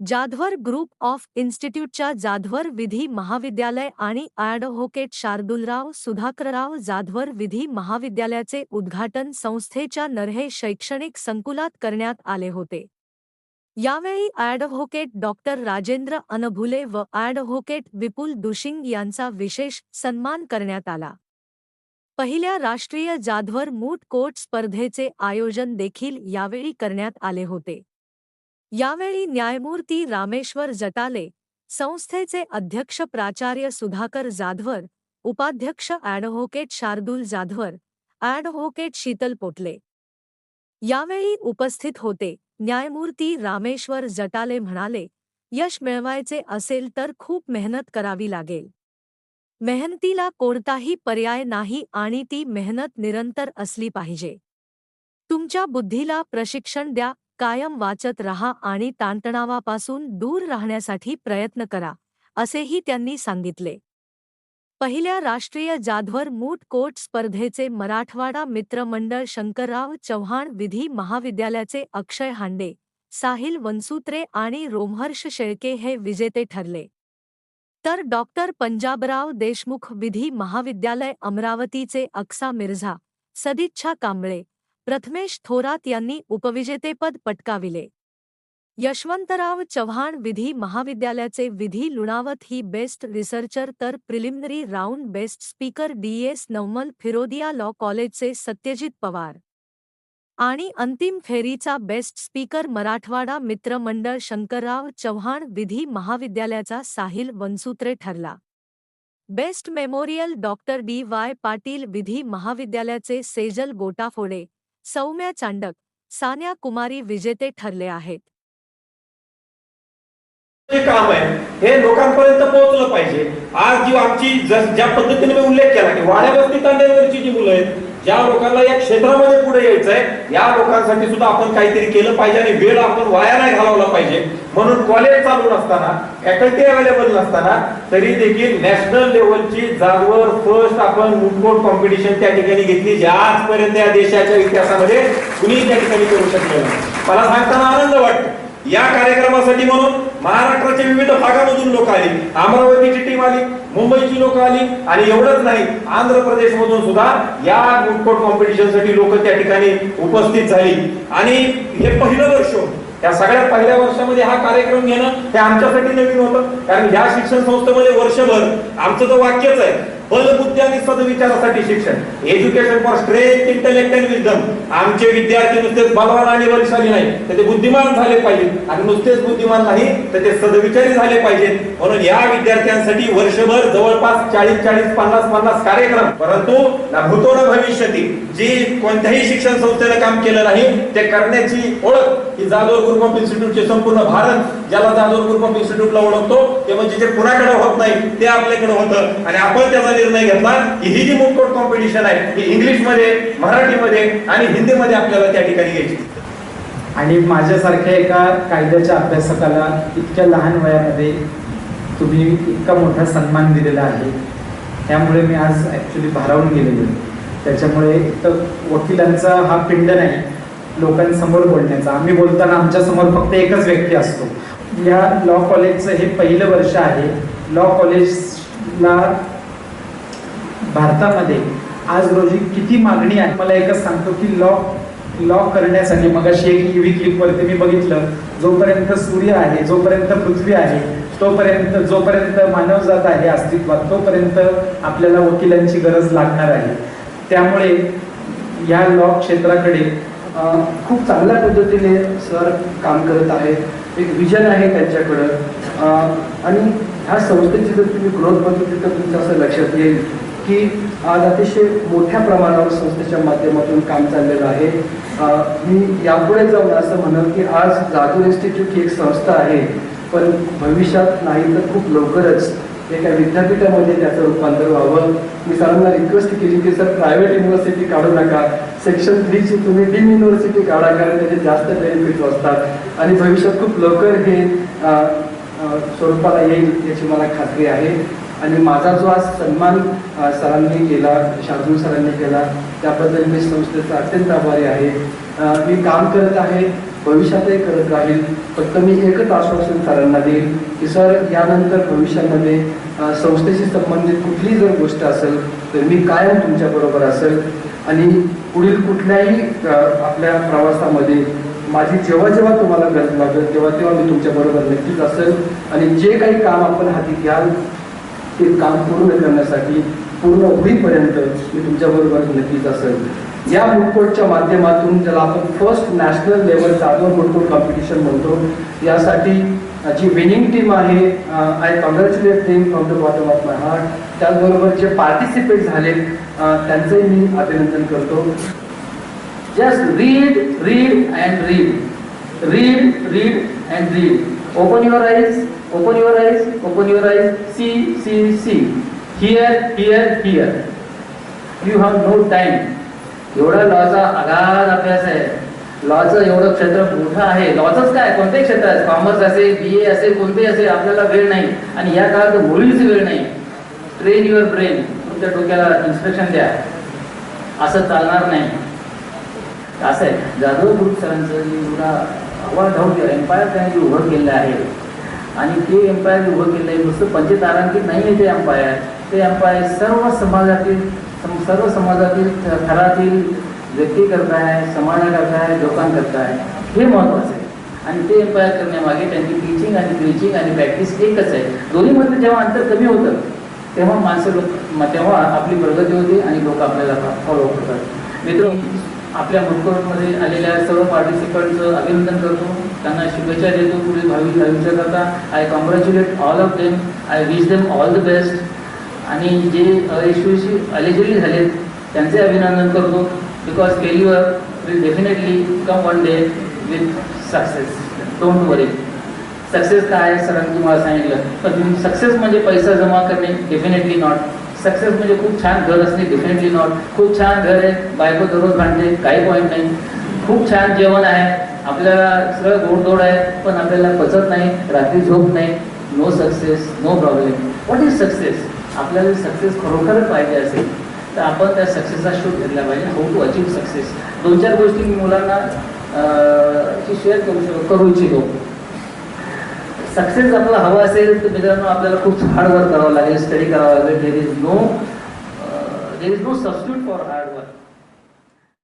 Jadhavar group of इन्स्टिट्यूटच्या जाधवर विधी महाविद्यालय आणि ॲडव्होकेट शार्दुलराव सुधाकरराव जाधवर विधी महाविद्यालयाचे उद्घाटन संस्थेच्या नरहे शैक्षणिक संकुलात करण्यात आले होते. यावेळी ॲडव्होकेट डॉक्टर राजेंद्र अनभुले व ॲडव्होकेट विपुल दुशिंग यांचा विशेष सन्मान करण्यात आला. पहिल्या राष्ट्रीय जाधवर मूट कोट स्पर्धेचे आयोजन देखील यावेळी करण्यात आले होते. यावेळी न्यायमूर्ती रामेश्वर जटाले संस्थेचे अध्यक्ष प्राचार्य सुधाकर जाधवर उपाध्यक्ष ॲडव्होकेट शार्दूल जाधवर ॲडव्होकेट शीतल पोटले. यावेळी उपस्थित होते न्यायमूर्ती रामेश्वर जटाले म्हणाले यश मिळवायचे असेल तर खूप मेहनत करावी लागेल. मेहनतीला कोणताही पर्याय नाही आणि ती मेहनत निरंतर असली पाहिजे. तुमच्या बुद्धीला प्रशिक्षण द्या कायम वाचत रहा आणि ताणतणावापासून दूर राहण्यासाठी प्रयत्न करा असेही त्यांनी सांगितले. पहिल्या राष्ट्रीय जाधवर मूट कोट स्पर्धेचे मराठवाडा मित्रमंडळ शंकरराव चव्हाण विधी महाविद्यालयाचे अक्षय हांडे साहिल वनसूत्रे आणि रोमहर्ष शेळके हे विजेते ठरले. तर डॉक्टर पंजाबराव देशमुख विधी महाविद्यालय अमरावतीचे अक्सा मिर्झा सदिच्छा कांबळे प्रथमेश थोरात यांनी उपविजेतेपद पटकाविले. यशवंतराव चव्हाण विधी महाविद्यालयाचे विधी लुणावत ही बेस्ट रिसर्चर तर preliminary round best speaker D S Navmal Firodia law कॉलेजचे सत्यजित पवार. आणि अंतिम फेरीचा बेस्ट स्पीकर मराठवाडा मित्रमंडळ शंकरराव चव्हाण विधी महाविद्यालयाचा साहिल वनसूत्रे ठरला. Best memorial doctor D Y Patil विधी महाविद्यालयाचे सेजल गोटाफोडे सौम्या चांडक सान्या कुमारी विजेते ठरले आहेत. जे काम आहे हे लोकांपर्यंत पोहोचलं पाहिजे. आज जी आमची ज्या पद्धतीने मी उल्लेख केला की वाड्या वस्ती तांड्यावरची जी मुलं आहेत ज्या लोकांना या क्षेत्रामध्ये पुढे यायचं आहे या लोकांसाठी सुद्धा आपण काहीतरी केलं पाहिजे आणि वेळ आपण वाया नाही घालवला पाहिजे. म्हणून कॉलेज चालू नसताना फॅकल्टी अवेलेबल नसताना तरी देखील नॅशनल लेवलची जागवर फर्स्ट आपण मुटकोट कॉम्पिटिशन त्या ठिकाणी घेतली जे आजपर्यंत या देशाच्या इतिहासामध्ये कुणी त्या ठिकाणी करू शकले मला सांगताना आनंद वाटतो. या कार्यक्रमासाठी म्हणून महाराष्ट्राच्या विविध भागामधून लोक आली. अमरावतीची टीम आली मुंबईची लोक आली आणि एवढंच नाही आंध्र प्रदेश मधून सुद्धा या गुडकोट कॉम्पिटिशनसाठी लोक त्या ठिकाणी उपस्थित झाली. आणि हे पहिलं वर्ष या सगळ्यात पहिल्या वर्षामध्ये हा कार्यक्रम घेणं हे आमच्यासाठी नवीन होतं. कारण या शिक्षण संस्थेमध्ये वर्षभर आमचं तर वाक्यच आहे. बलबुद्धी आणि सदविचारासाठी शिक्षण. Education for strength intellect and wisdom आमचे विद्यार्थी नुसतेच बलवान आणि बलशाली नाही तर ते बुद्धिमान झाले पाहिजेत. आणि नुसतेच बुद्धिमान नाही तर ते सदविचारी झाले पाहिजेत. म्हणून या विद्यार्थ्यांसाठी वर्षभर जवळपास चाळीस चाळीस पन्नास पन्नास कार्यक्रम. परंतु भूतोड न भविष्यती. जी कोणत्याही शिक्षण संस्थेनं काम केलं नाही ते करण्याची ओळख ही जाधव ग्रुप ऑफ इन्स्टिट्यूटचे संपूर्ण भारत ज्याला जाधव ग्रुप ऑफ इन्स्टिट्यूटला ओळखतो ते म्हणजे जे कुणाकडे होत नाही ते आपल्याकडे होतं. आणि आपण त्याचा निर्णय घेतला की ही जी मुखकोट कॉम्पिटिशन आहे ती इंग्लिशमध्ये मराठीमध्ये आणि हिंदीमध्ये आपल्याला त्या ठिकाणी घ्यायची आणि माझ्यासारख्या एका कायद्याच्या अभ्यासकाला इतक्या लहान वयामध्ये तुम्ही इतका मोठा सन्मान दिलेला आहे. त्यामुळे मी आज ॲक्च्युली भारावून गेलेलो त्याच्यामुळे एक तर वकिलांचा हा पिंड नाही लोकांसमोर बोलण्याचा. आम्ही बोलताना आमच्यासमोर फक्त एकच व्यक्ती असतो. या लॉ कॉलेजचं हे पहिलं वर्ष आहे. लॉ कॉलेजला भारतामध्ये आज रोजी किती मागणी आहे? मला एकच सांगतो की लॉ लॉ करण्यासाठी मग अशी एक ईव्ही क्लिपवरती मी बघितलं. जोपर्यंत सूर्य आहे जोपर्यंत पृथ्वी आहे तोपर्यंत जोपर्यंत मानवजात आहे अस्तित्वात तोपर्यंत आपल्याला वकिलांची गरज लागणार आहे. त्यामुळे या लॉ क्षेत्राकडे खूप चांगल्या पद्धतीने सर काम करत आहेत. एक विजन आहे त्यांच्याकडं. आणि ह्या संस्थेची जर तुम्ही ग्रोथ बघितली तर तुमचं असं लक्षात येईल. की आज अतिशय मोठ्या प्रमाणावर संस्थेच्या माध्यमातून काम चाललेलं आहे. मी यापुढे जाऊन असं म्हणेन की आज जादूर इन्स्टिट्यूट ही एक संस्था आहे पण भविष्यात नाही तर खूप लवकरच एका विद्यापीठामध्ये त्याचं रूपांतर व्हावं. मी सरांना रिक्वेस्ट केली की सर प्रायव्हेट युनिव्हर्सिटी काढू नका. सेक्शन थ्रीची तुम्ही डीम युनिव्हर्सिटी काढा कारण त्याचे जास्त बेनिफिट्स असतात. आणि भविष्यात खूप लवकर हे स्वरूपाला येईल याची मला खात्री आहे. आणि माझा जो आज सन्मान सरांनी केला शार्दूल सरांनी केला त्याबद्दल मी संस्थेचा अत्यंत आभारी आहे. मी काम करत आहे भविष्यातही करत राहील फक्त मी एकच आश्वासन सरांना देईल की सर यानंतर भविष्यामध्ये संस्थेशी संबंधित कुठलीही जर गोष्ट असेल तर मी कायम तुमच्याबरोबर असेल आणि पुढील कुठल्याही आपल्या प्रवासामध्ये माझी जेव्हा जेव्हा तुम्हाला गरज लागेल तेव्हा तेव्हा मी तुमच्याबरोबर नक्कीच असेल आणि जे काही काम आपण हाती घ्याल ते काम पूर्ण करण्यासाठी पूर्ण होईपर्यंत मी तुमच्याबरोबर नक्कीच असेल. या मुटकोटच्या माध्यमातून ज्याला आपण first national level Jadhav moot court competition म्हणतो यासाठी जी विनिंग टीम आहे I congratulate team from the bottom of my heart त्याचबरोबर जे पार्टिसिपेट झाले त्यांचंही मी अभिनंदन करतो. Just read read and read read read and read open your eyes open your eyes, open your eyes. See, see, see. Here, here, here. You have no time एवढा लॉचा अगाध अभ्यास आहे. लॉचं एवढं क्षेत्र मोठं आहे. लॉचंच काय? कोणतेही क्षेत्र आहे कॉमर्स असेल बी ए असेल कोणतेही असेल आपल्याला वेळ नाही. आणि या काळात मुळीच वेळ नाही. ट्रेन युअर ब्रेन तुमच्या डोक्याला इन्स्ट्रक्शन द्या. असं चालणार नाही. असं आहे. जाधव ग्रुप सरांचं एवढा एवढा अवाढव्य एम्पायर त्यांनी जे उभं केलेलं आहे. आणि ते एम्पायर उभं केलं आहे नुसतं पंचतारांकित नाही आहे ते एम्पायर ते एम्पायर सर्व समाजातील सम- सर्व समाजातील थरातील व्यक्ती करताय समाजाकरताय लोकांकरताय हे महत्वाचं आहे. आणि ते एम्पायर करण्यामागे त्यांची टीचिंग आणि प्रीचिंग आणि प्रॅक्टिस एकच आहे. दोन्हीमध्ये जेव्हा अंतर कमी होतं तेव्हा माणसं लोक तेव्हा आपली प्रगती होते आणि लोक आपल्याला फॉलो करतात. मित्र आपल्या मुडकोटमध्ये आलेल्या सर्व पार्टिसिपंटचं अभिनंदन करतो. त्यांना शुभेच्छा देतो. पुढे भावी करता I congratulate all of them I wish them all the best आणि जे अयशस्वी एलिजिबल झालेत त्यांचे अभिनंदन करतो. Because failure will definitely come one day with success don't worry success काय सरांनी तुम्हाला सांगितलं. पण सक्सेस म्हणजे पैसा जमा करणे डेफिनेटली नॉट सक्सेस म्हणजे खूप छान घर असणे डिफरेंटली नॉट खूप छान घर आहे बायको दररोज भांडते काही पॉईंट नाही. खूप छान जेवण आहे आपल्याला सगळं गोडधोड आहे पण आपल्याला पचत नाही रात्री झोप नाही no success no problem what is success आपल्याला सक्सेस खरोखरच पाहिजे असेल तर आपण त्या सक्सेसचा शोध घेतला पाहिजे. हाऊ टू अचीव्ह सक्सेस दोन चार गोष्टी मी मुलांना ची शेअर करू शक करू इच्छितो. सक्सेस आपल्याला हवा असेल तर मित्रांनो आपल्याला खूप हार्ड वर्क करावं लागेल स्टडी करावं लागेल. There is no there is no substitute for hard work